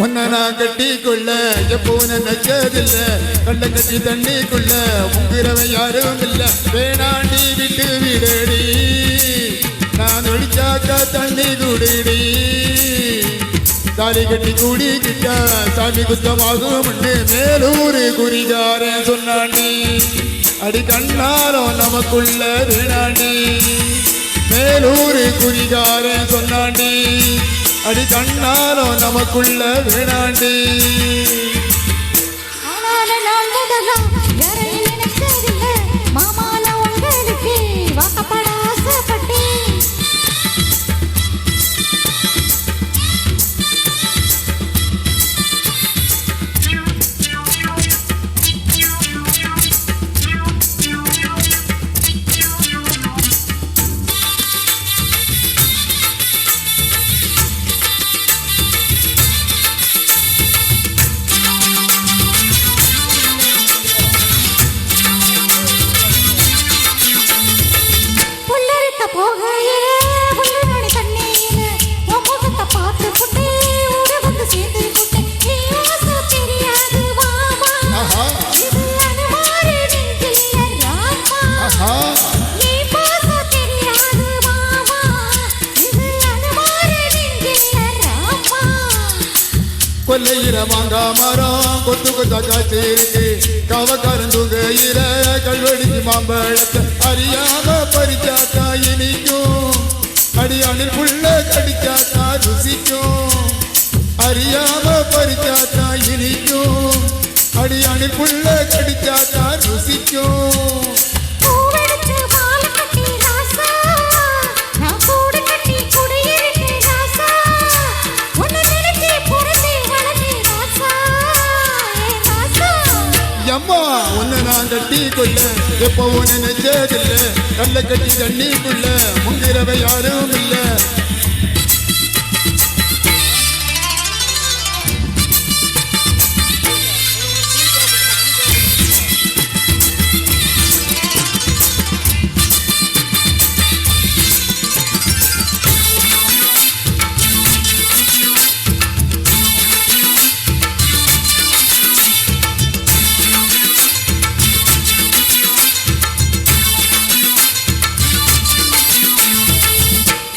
உன்னை நான் கட்டிக்கொள்ள எப்போ நினைச்சதில்ல கள்ள கட்டி தண்ணிக்குள்ள முங்கிறவன் யாரும் இல்ல. வேணாண்டி விட்டு விடடி. நான் ஒழிச்சாக்கா தண்ணி குடிடி. தாலி கட்டி கூடிக்கிட்டா சாமி குத்தமாகும் மேலூர் குறிகாரன் சொன்னாண்டி. அடி கண்ணாலும் நமக்குள்ள வேணாண்டி. மேலூர் குறிகாரன் சொன்னாண்டி. அடி கண்ணாலும் நமக்குள்ள வேணாண்டி கொல்லையில மாங்கா மரம் கொத்து கொத்தா காத்து இருக்கு கவக்காரன் தூங்கையில மாம்பழத்தை அறியாம பறிச்சாத்தா இனிக்கும். அடியானில் புள்ள கடிச்சாத்தா ருசிக்கும். அறியாம பறிச்சாத்தா இனிக்கும். அடியானில் புள்ள உன்னை எப்பவும் நினைச்சதில்லை கல்ல கட்டி தண்ணிக்குள்ள முங்கிறவ யாரும் இல்லை.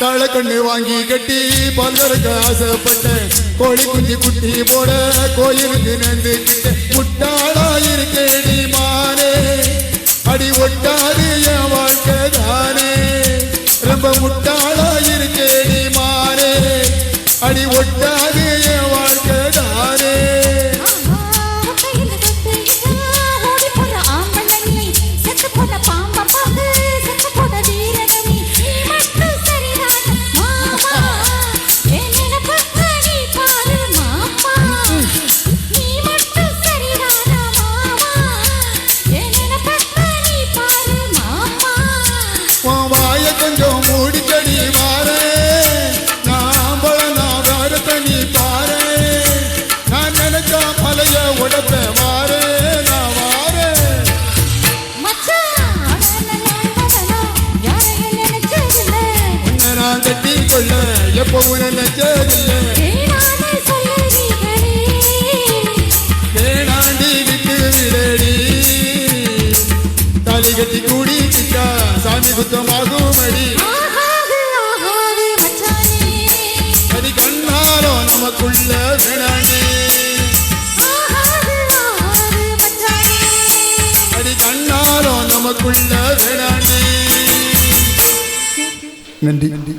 கண்ணு வாங்கி கட்டி பல்லருக்கு ஆசைப்பட்டேன். கோழி குஞ்சு குட்டி போட கோயிலுக்கு நந்துக்கிட்ட முட்டாளா இருக்கேடி மானே. வேணான்னு சொல்லுறீங்களே வேணாண்டி விட்டு விடடி. தாலி கட்டி கூடிக்கிட்டா சாமி குத்தமாகும் அடி அடி கண்ணாரோ நமக்குள்ள வேணாண்டி அடி கண்ணாரோ நமக்குள்ள வேணாண்டி நன்றி நன்றி.